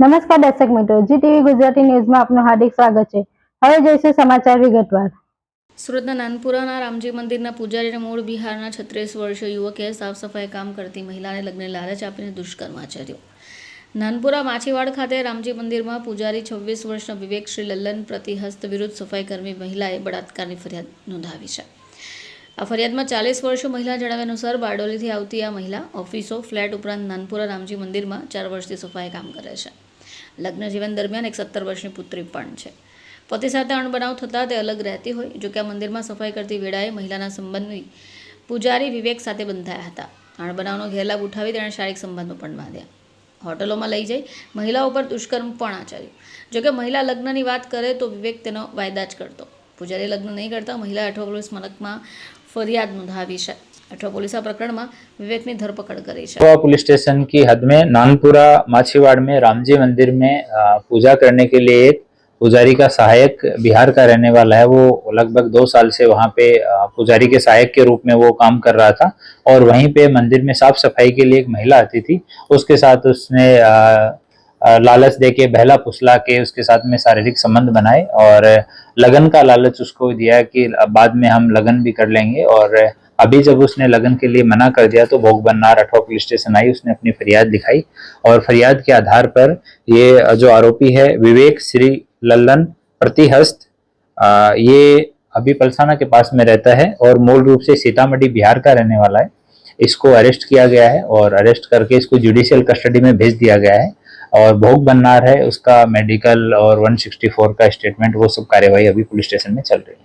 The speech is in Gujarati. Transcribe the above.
નમસ્કાર દર્શક મિત્રો જી ટીવી ગુજરાતી ન્યૂઝમાં આપનું હાર્દિક સ્વાગત છે. હવે જોઈશું સમાચાર વિગતવાર. સુરતના નાનપુરાના રામજી મંદિરના પૂજારીને મૂળ બિહારના છત્રીસ વર્ષીય યુવકે સાફ સફાઈ કામ કરતી મહિલાને લગ્ન લાલચ આપીને દુષ્કર્મ આચર્યો. નાનપુરા માછીવાડ ખાતે રામજી મંદિરમાં પૂજારી છવ્વીસ વર્ષના વિવેક શ્રી લલ્લન પ્રતિહસ્ત વિરુદ્ધ સફાઈ કર્મી મહિલાએ બળાત્કારની ફરિયાદ નોંધાવી છે. આ ફરિયાદમાં ચાલીસ વર્ષો મહિલા જણાવ્યા અનુસાર બારડોલીથી આવતી આ મહિલા ઓફિસો, ફ્લેટ ઉપરાંત નાનપુરા રામજી મંદિરમાં ચાર વર્ષથી સફાઈ કામ કરે છે. લગ્ન જીવન દરમિયાન એક સત્તર વર્ષની પુત્રી પણ છે. પતિ સાથે અણબનાવ થતાં તે અલગ રહેતી હોય જોકે આ મંદિરમાં સફાઈ કરતી વેળાએ મહિલાના સંબંધી પૂજારી વિવેક સાથે બંધાયા હતા. અણબનાવનો ઘેરલાભ ઉઠાવી તેણે શારીરિક સંબંધો પણ બાંધ્યા. હોટલોમાં લઈ જઈ મહિલાઓ પર દુષ્કર્મ પણ આચર્યું. જોકે મહિલા લગ્નની વાત કરે તો વિવેક તેનો વાયદા જ કરતો. પૂજારી લગ્ન નહીં કરતા મહિલાએ અઠવા પોલીસ મથકમાં ફરિયાદ નોંધાવી છે અઠવા પોલીસ આ પ્રકરણમાં વિવેકની ધરપકડ કરી છે गोवा पुलिस स्टेशन की हद में नानपुरा माछीवाड़ में रामजी मंदिर में अ, पूजा करने के लिए एक पुजारी का सहायक बिहार का रहने वाला है वो लगभग दो साल से वहाँ पे अ, पुजारी के सहायक के रूप में वो काम कर रहा था और वहीं पे मंदिर में साफ सफाई के लिए एक महिला आती थी उसके साथ उसने अ, अ, लालच दे के बहला फुसला के उसके साथ में शारीरिक संबंध बनाए और लगन का लालच उसको दिया कि बाद में हम लगन भी कर लेंगे और अभी जब उसने लगन के लिए मना कर दिया तो भोग बननार अठवा पुलिस स्टेशन आई, उसने अपनी फरियाद लिखाई और फरियाद के आधार पर ये जो आरोपी है, विवेक श्री लल्लन प्रतिहस्त ये अभी पलसाना के पास में रहता है और मूल रूप से सीतामढ़ी बिहार का रहने वाला है। इसको अरेस्ट किया गया है और अरेस्ट करके इसको जुडिशियल कस्टडी में भेज दिया गया है। और भोग बननार है उसका मेडिकल और 164 का स्टेटमेंट वो सब कार्यवाही अभी पुलिस स्टेशन में चल रही है